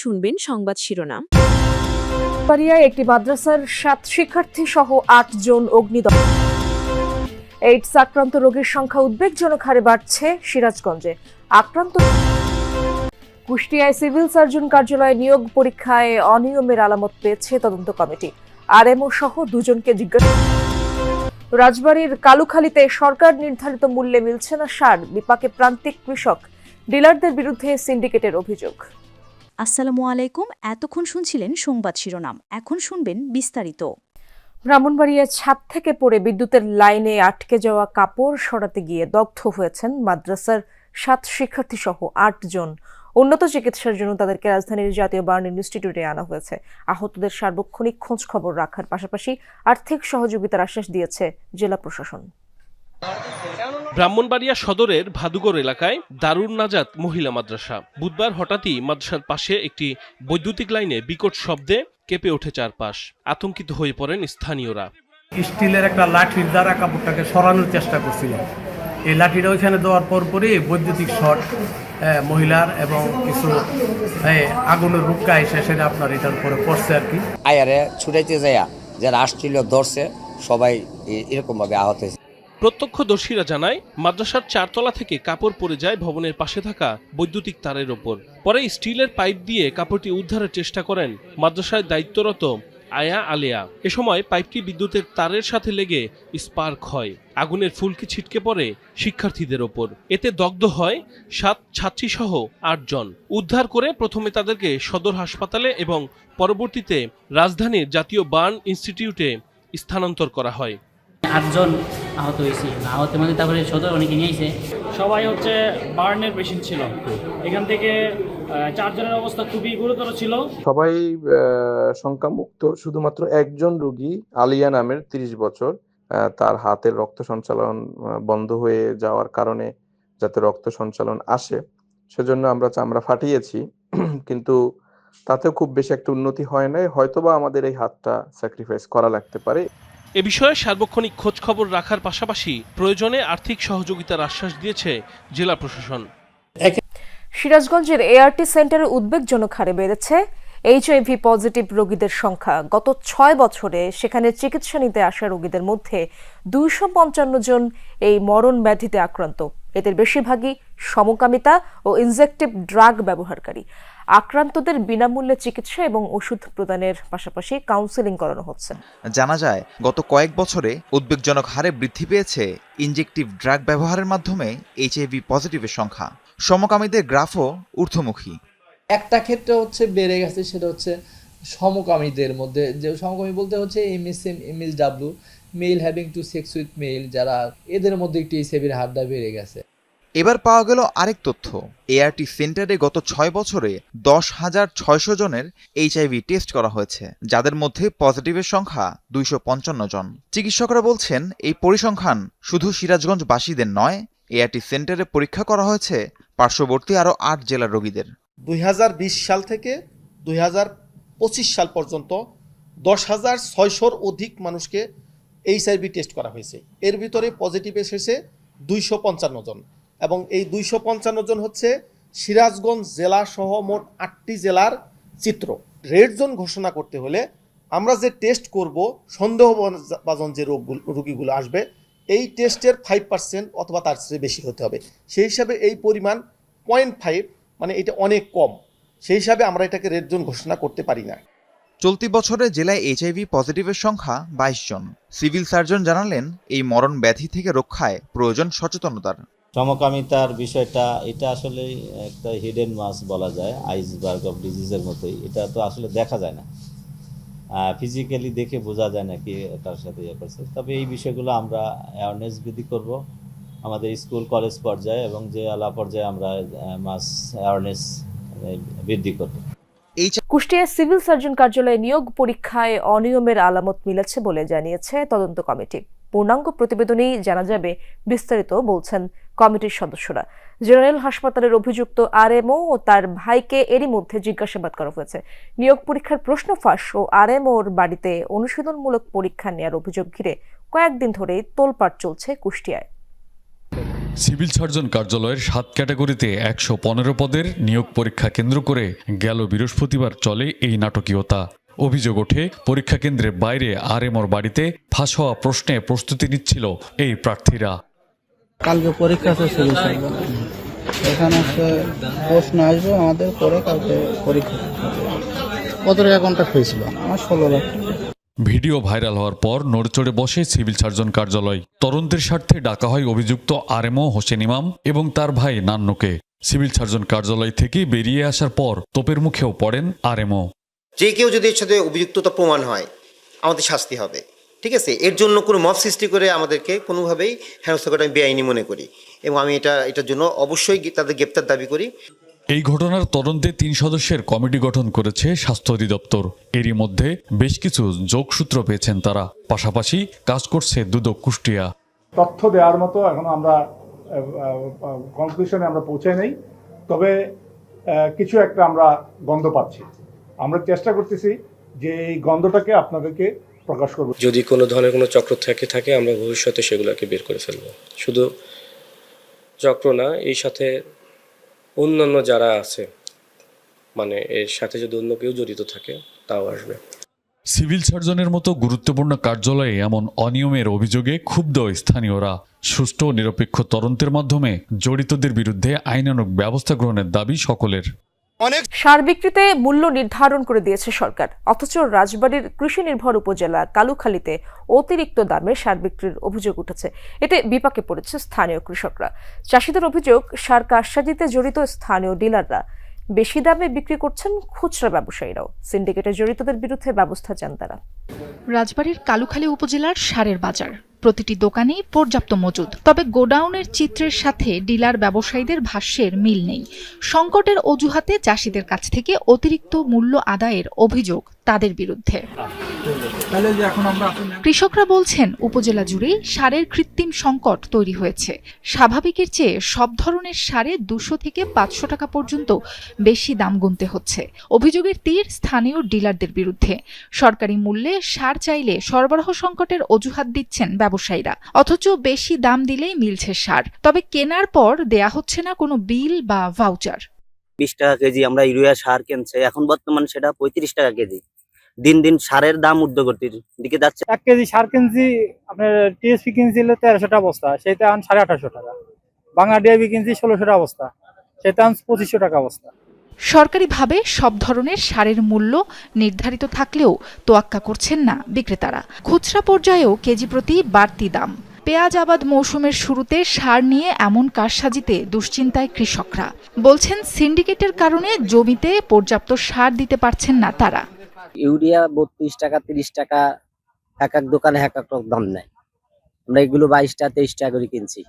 শুনবেন সংবাদ শিরোনাম। পারিয়ায় একটি মাদ্রাসার সাত শিক্ষার্থী সহ আট জন অগ্নিদগ্ধ। এইডস আক্রান্ত রোগীর সংখ্যা উদ্বেগজনক হারে বাড়ছে সিরাজগঞ্জে। আক্রান্ত কুষ্টিয়ায় সিভিল সার্জন কার্যালয়ে নিয়োগ পরীক্ষায় অনিয়মের আলামত পেয়েছে তদন্ত কমিটি। আরএমও সহ দুজনকে জিজ্ঞাসা রাজবাড়ীর কালুখালীতে সরকার নির্ধারিত মূল্যে মিলছে না সার, বিপাকে প্রান্তিক কৃষক। ডিলারদের বিরুদ্ধে সিন্ডিকেটের অভিযোগ। আসসালামু আলাইকুম। এতক্ষণ শুনছিলেন সংবাদ শিরোনাম। এখন শুনবেন বিস্তারিত। ব্রাহ্মণবাড়িয়ায় ছাদ থেকে পড়ে বিদ্যুতের লাইনে আটকে যাওয়া কাপড় সরাতে গিয়ে দগ্ধ হয়েছেন মাদ্রাসার সাত শিক্ষার্থী সহ আট জন। উন্নত চিকিৎসার জন্য তাদেরকে রাজধানীর জাতীয় বার্ন ইনস্টিটিউটে আনা হয়েছে। আহতদের সার্বক্ষণিক খোঁজ খবর রাখার পাশাপাশি আর্থিক সহযোগিতার আশ্বাস দিয়েছে জেলা প্রশাসন। ব্রাহ্মণবাড়িয়া সদরের ভাদুগড় এলাকায় দারুণ নাজাত মহিলা মাদ্রাসা। বুধবার হঠাৎই মাদ্রাসার পাশে একটি বৈদ্যুতিক লাইনে বিকট শব্দে কেঁপে ওঠে চারপাশ। আতঙ্কিত হয়ে পড়েন স্থানীয়রা। স্টিলের একটা লাঠির দ্বারা কাপড়টাকে সরানোর চেষ্টা করছিলেন। এই লাঠিটা ওইখানে দেওয়ার পর পরই বৈদ্যুতিক শট মহিলার এবং কিছু আগুনের রুক্কা এসে সেটা আপনার এটার উপরে পড়ছে আর কি। আয়ারে ছুটাইতে যাইয়া যারা আসছিল ধরছে সবাই এরকমভাবে আহত হয়েছে। প্রত্যক্ষদর্শীরা জানায়, মাদ্রাসার চারতলা থেকে কাপড় পড়ে যায় ভবনের পাশে থাকা বৈদ্যুতিক তারের ওপর। পরে স্টিলের পাইপ দিয়ে কাপড়টি উদ্ধারের চেষ্টা করেন মাদ্রাসায় দায়িত্বরত আয়া আলেয়া। এ সময় পাইপটি বিদ্যুতের তারের সাথে লেগে স্পার্ক হয়। আগুনের ফুলকি ছিটকে পড়ে শিক্ষার্থীদের ওপর। এতে দগ্ধ হয় সাত ছাত্রীসহ আটজন উদ্ধার করে প্রথমে তাদেরকে সদর হাসপাতালে এবং পরবর্তীতে রাজধানীর জাতীয় বার্ন ইনস্টিটিউটে স্থানান্তর করা হয়। আটজন আহত হয়েছে। আহতের মধ্যে তারপরে সদর অনেকে নিয়েছে সবাই হচ্ছে বার্নের পেশেন্ট ছিল। এখান থেকে চারজনের অবস্থা খুবই গুরুতর ছিল। সবাই শঙ্কামুক্ত। শুধুমাত্র একজন রোগী আলিয়া নামের তিরিশ বছর তার হাতের রক্ত সঞ্চালন বন্ধ হয়ে যাওয়ার কারণে যাতে রক্ত সঞ্চালন আসে সেজন্য আমরা চামড়া ফাটিয়েছি। কিন্তু তাতেও খুব বেশি একটা উন্নতি হয় নাই। হয়তোবা আমাদের এই হাতটা স্যাক্রিফাইস করা লাগতে পারে। এ বিষয়ে সার্বক্ষণিক খোঁজ খবর রাখার পাশাপাশি প্রয়োজনে আর্থিক সহযোগিতার আশ্বাস দিয়েছে জেলা প্রশাসন। সিরাজগঞ্জের এআরটি সেন্টারে উদ্বেগজনক হারে বেড়েছে। এইচআইভি পজিটিভ রোগীদের সংখ্যা গত ছয় বছরে সেখানে চিকিৎসা নিতে আসা রোগীদের মধ্যে দুইশো পঞ্চান্ন জন এই মরণ ব্যাধিতে আক্রান্ত। এদের বেশিরভাগই সমকামিতা ও ইনজেকটিভ ড্রাগ ব্যবহারকারী। আক্রান্তদের বিনামূল্যে চিকিৎসা এবং ওষুধ প্রদানের পাশাপাশি কাউন্সেলিং করানো হচ্ছে। জানা যায় গত কয়েক বছরে উদ্বেগজনক হারে বৃদ্ধি পেয়েছে ইনজেকটিভ ড্রাগ ব্যবহারের মাধ্যমে এইচআইভি পজিটিভের সংখ্যা। সমকামীদের গ্রাফও ঊর্ধ্বমুখী। একটা ক্ষেত্রে হচ্ছে বেড়ে গেছে সেটা হচ্ছে সমকামীদের মধ্যে। যে সমকামী বলতে হচ্ছে M S M M S W male having to sex with male যারা এদের মধ্যে একটি এইচআইভির হারটা বেড়ে গেছে। এবার পাওয়া গেল আরেক তথ্য। এআরটি সেন্টারে গত ছয় বছরে দশ হাজার ছয়শো জনের এইচআইভি টেস্ট করা হয়েছে, যাদের মধ্যে পজিটিভের সংখ্যা দুইশো পঞ্চান্ন জন। চিকিৎসকরা বলছেন, এই পরিসংখ্যান শুধু সিরাজগঞ্জবাসীদের নয় এআরটি সেন্টারে পরীক্ষা করা হয়েছে পার্শ্ববর্তী আরও আট জেলার রোগীদের। দুই হাজার বিশ সাল থেকে দুই হাজার পঁচিশ সাল পর্যন্ত দশ হাজার ছয়শোর অধিক মানুষকে এইচআইভি টেস্ট করা হয়েছে। এর ভিতরে পজিটিভ এসেছে দুইশো পঞ্চান্ন জন। এবং এই দুইশো পঞ্চান্ন জন হচ্ছে সিরাজগঞ্জ জেলা সহ মোট আটটি জেলার চিত্র। রেড জোন ঘোষণা করতে হলে আমরা যে টেস্ট করব, সন্দেহভাজন যে রোগগুলো, রোগীগুলো আসবে, এই টেস্টের ফাইভ পার্সেন্ট অথবা তার চেয়ে বেশি হতে হবে। সেই হিসাবে এই পরিমাণ পয়েন্ট ফাইভ মানে এটা অনেক কম। সেই হিসাবে আমরা এটাকে রেড জোন ঘোষণা করতে পারি না। চলতি বছরে জেলায় এইচআইভি পজিটিভের সংখ্যা বাইশ জন। সিভিল সার্জন জানালেন, এই মরণ ব্যাধি থেকে রক্ষায় প্রয়োজন সচেতনতার। সমকামিতার বিষয়টা এটা আসলে একটা হিডেন মাস বলা যায় আইসবার্গ অফ ডিজিজের মতোই। এটা তো আসলে দেখা যায় না। ফিজিক্যালি দেখে বোঝা যায় না কি তার সাথে ইয়ে করছে। তবে এই বিষয়গুলো আমরা অ্যাওয়ারনেস বৃদ্ধি করব আমাদের স্কুল কলেজ পর্যায়ে এবং যে আলা পর্যায়ে আমরা মাস অ্যাওয়ারনেস বৃদ্ধি করব। কুষ্টিয়ায় সিভিল সার্জন কার্যালয়ে নিয়োগ পরীক্ষায় অনিয়মের আলামত মিলেছে বলে জানিয়েছে তদন্ত কমিটি। পূর্ণাঙ্গ প্রতিবেদনেই জানা যাবে বিস্তারিত বলছেন কমিটির সদস্যরা। জেনারেল হাসপাতালের অভিযুক্ত আরএমও ও তার ভাইকে এরই মধ্যে জিজ্ঞাসাবাদ করা হয়েছে। নিয়োগ পরীক্ষার প্রশ্ন ফাঁস ও আরএমওর বাড়িতে অনুশীলনমূলক পরীক্ষা নেওয়ার অভিযোগ ঘিরে কয়েকদিন ধরেই তোলপাড় চলছে কুষ্টিয়ায়। সিভিল সার্জন কার্যালয়ের সাত ক্যাটাগরিতে একশো পনেরো পদের নিয়োগ পরীক্ষা কেন্দ্র করে গেল বৃহস্পতিবার চলে এই নাটকীয়তা। অভিযোগ ওঠে, পরীক্ষা কেন্দ্রের বাইরে আর আরএমওর বাড়িতে ফাঁস হওয়া প্রশ্নে প্রস্তুতি নিচ্ছিল এই প্রার্থীরা। কালকে পরীক্ষা আছে সিভিল এখানে হচ্ছে প্রশ্ন আসবে আমাদের পরে কালকে পরীক্ষা। কত টাকা কন্ট্যাক্ট হয়েছিল? আমার ষোলো লাখ ভিডিও ভাইরাল হওয়ার পর নড়চড়ে বসে সিভিল সার্জন কার্যালয়। তদন্তের স্বার্থে ডাকা হয় অভিযুক্ত আরএমও হোসেন ইমাম এবং তার ভাই নান্নুকে। সিভিল সার্জন কার্যালয় থেকে বেরিয়ে আসার পর তোপের মুখেও পড়েন আরএমও। যে কেউ যদি এর সাথে অভিযুক্ততা প্রমাণ হয় আমাদের শাস্তি হবে। ঠিক আছে? এর জন্য কোনো মত সৃষ্টি করে আমাদেরকে কোনোভাবেই হেনস্থা করা আমি বেআইনি মনে করি। এবং আমি এটা এটার জন্য অবশ্যই তাদের গ্রেপ্তার দাবি করি। এই ঘটনার তদন্তে তিন সদস্যের কমিটি গঠন করেছে স্বাস্থ্য অধিদপ্তর। এরই মধ্যে বেশ কিছু যোগসূত্র পেয়েছেন তারা। পাশাপাশি কাজ করছে দুদক কুষ্টিয়া। তথ্য দেওয়ার মতো এখনও আমরা কনক্লুশনে আমরা পৌঁছে নেই। তবে কিছু একটা আমরা গন্ধ পাচ্ছি। আমরা চেষ্টা করতেছি যে এই গন্ধটাকে আপনাদেরকে প্রকাশ করব। যদি কোনো ধরনের কোনো চক্র থেকে থাকে আমরা ভবিষ্যতে সেগুলোকে বের করে ফেলব। শুধু চক্র না এই সাথে অন্যান্য যারা আছে মানে এর সাথে যদি অন্য কেউ জড়িত থাকে তাও আসবে। সিভিল সার্জনের মতো গুরুত্বপূর্ণ কার্যালয়ে এমন অনিয়মের অভিযোগে ক্ষুব্ধ স্থানীয়রা। সুষ্ঠু নিরপেক্ষ তদন্তের মাধ্যমে জড়িতদের বিরুদ্ধে আইনানুগ ব্যবস্থা গ্রহণের দাবি সকলের। সার বিক্রিতে মূল্য নির্ধারণ করে দিয়েছে সরকার। অথচ রাজবাড়ির কৃষি নির্ভর উপজেলা কালুখালীতে অতিরিক্ত দামে সার বিক্রির অভিযোগ উঠেছে। এতে বিপাকে পড়েছে স্থানীয় কৃষকরা। চাষিদের অভিযোগ সার কারসাজিতে জড়িত স্থানীয় ডিলাররা বেশি দামে বিক্রি করছেন খুচরা ব্যবসায়ীরাও। সিন্ডিকেটে জড়িতদের বিরুদ্ধে ব্যবস্থা চান তারা। রাজবাড়ির কালুখালী উপজেলার সারের বাজার। প্রতিটি দোকানেই পর্যাপ্ত মজুদ। তবে গোডাউনের চিত্রের সাথে ডিলার ব্যবসায়ীদের ভাষ্যের মিল নেই। সংকটের অজুহাতে চাষিদের কাছ থেকে অতিরিক্ত মূল্য আদায়ের অভিযোগ তাদের বিরুদ্ধে। কৃষকরা বলছেন উপজেলা জুড়ে সারের কৃত্রিম সংকট তৈরি হয়েছে। স্বাভাবিকের চেয়ে সব ধরনের সারে দুশো থেকে পাঁচশো টাকা পর্যন্ত বেশি দাম গুনতে হচ্ছে। অভিযোগের তীর স্থানীয় ডিলারদের বিরুদ্ধে। সরকারি মূল্যে সার চাইলে সরবরাহ সংকটের অজুহাত দিচ্ছেন ব্যবসায়ীরা। অথচ বেশি দাম দিলেই মিলছে সার। তবে কেনার পর দেয়া হচ্ছে না কোনো বিল বা ভাউচার। বিশ টাকা কেজি আমরা ইউরিয়া সার কিনছে। এখন বর্তমানে সেটা পঁয়ত্রিশ টাকা কেজি। দিন দিন সারের দাম ঊর্ধ্বগতির দিকে যাচ্ছে। এক কেজি সার কিনছি আপনার টিএসপি কিনছিল তেরোশো টাকা বস্তা সেটা আন সাড়ে আঠারোশো টাকা। বাংলা ডিআইবি কিনছি ষোলোশো টাকা বস্তা সেটা আন পঁচিশশো টাকা বস্তা। সরকারিভাবে সব ধরনের সারের মূল্য নির্ধারিত থাকলেও তোয়াক্কা করছেন না বিক্রেতারা। খুচরা পর্যায়েও কেজি প্রতি বাড়তি দাম। পেঁয়াজ আবাদ মৌসুমের শুরুতে সার নিয়ে এমন কারসাজিতে দুশ্চিন্তায় কৃষকরা। বলছেন সিন্ডিকেটের কারণে জমিতে পর্যাপ্ত সার দিতে পারছেন না তারা। ইউরিয়া বত্রিশ টাকা, তিরিশ টাকা, এক এক দোকানে এক এক রকম দাম নেয়। আমরা এগুলো বাইশ টাকা তেইশ টাকা করে কিনছি।